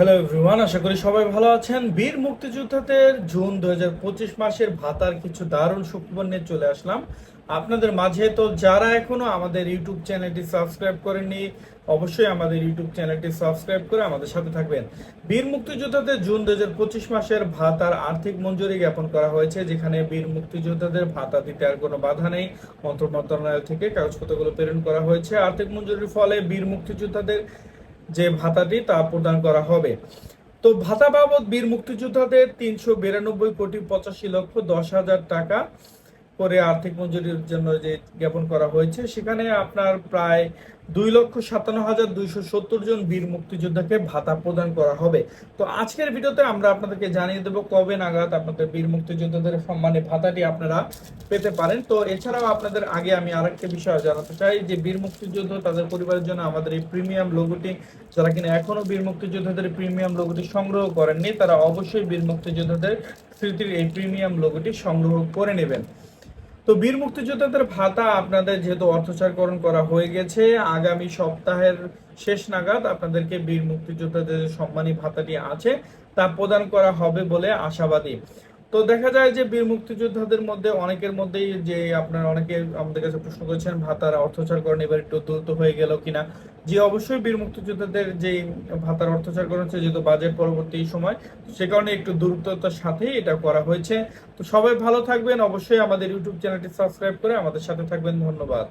Hello everyone আশা করি সবাই ভালো আছেন। বীর মুক্তিযোদ্ধাদের জুন দুই হাজার পঁচিশ মাসের ভাতার কিছু দারুণ সুখবর নিয়ে চলে আসলাম। আপনাদের মাঝে তো যারা এখনও আমাদের ইউটিউব চ্যানেলটি সাবস্ক্রাইব করেননি, অবশ্যই আমাদের ইউটিউব চ্যানেলটি সাবস্ক্রাইব করে আমাদের সাথে থাকবেন। বীর মুক্তিযোদ্ধাদের জুন দুহাজার পঁচিশ মাসের ভাতার আর্থিক মঞ্জুরি জ্ঞাপন করা হয়েছে, যেখানে বীর মুক্তিযোদ্ধাদের ভাতা দিতে আর কোনো বাধা নেই। মন্ত্র মন্ত্রণালয় থেকে কাগজপত্রগুলো প্রেরণ করা হয়েছে। আর্থিক মঞ্জুরির ফলে বীর মুক্তিযোদ্ধাদের যে ভাতাটি তা প্রদান করা হবে। তো ভাতা বাবদ বীর মুক্তিযোদ্ধাদের তিনশো বিরানব্বই কোটি পঁচাশি লক্ষ দশ হাজার টাকা করে আর্থিক মঞ্জুরির জন্য যে জ্ঞাপন করা হয়েছে, সেখানে আপনার প্রায় দুই লক্ষ সাতান্ন হাজার দুইশো সত্তর জন বীর মুক্তিযোদ্ধাকে ভাতা প্রদান করা হবে। তো আজকের ভিডিওতে আমরা আপনাদেরকে জানিয়ে দেবো কবে নাগাদ আপনাদের বীর মুক্তিযোদ্ধাদের সম্মানে ভাতাটি আপনারা পেতে পারেন। তো এছাড়াও আপনাদের আগে আমি আরেকটা বিষয় জানাতে চাই যে বীর মুক্তিযোদ্ধা তাদের পরিবারের জন্য আমাদের এই প্রিমিয়াম লোগোটি, যারা কিনা এখনও বীর মুক্তিযোদ্ধাদের প্রিমিয়াম লোগোটি সংগ্রহ করেননি, তারা অবশ্যই বীর মুক্তিযোদ্ধাদের স্মৃতির এই প্রিমিয়াম লোগোটি সংগ্রহ করে নেবেন। তো বীর মুক্তিযোদ্ধাদের ভাতা আপনাদের যেহেতু অর্থচারকরণ করা হয়ে গেছে, আগামী সপ্তাহের শেষ নাগাদ আপনাদেরকে বীর মুক্তিযোদ্ধাদের সম্মানী ভাতাটি আছে, তা প্রদান করা হবে বলে আশাবাদী। তো দেখা যায় যে বীর মুক্তিযোদ্ধাদের মধ্যে অনেকের মধ্যেই যে আপনার অনেকে আমাদের কাছে প্রশ্ন করেছেন, ভাতার অর্থচারকরণ এবার একটু দ্রুত হয়ে গেল কিনা? যে অবশ্যই বীর মুক্তিযোদ্ধাদের যে ভাতার অর্থচারকরণ হচ্ছে, যেহেতু বাজেট পরবর্তী সময়, সে কারণে একটু দ্রুততার সাথেই এটা করা হয়েছে। তো সবাই ভালো থাকবেন। অবশ্যই আমাদের ইউটিউব চ্যানেলটি সাবস্ক্রাইব করে আমাদের সাথে থাকবেন। ধন্যবাদ।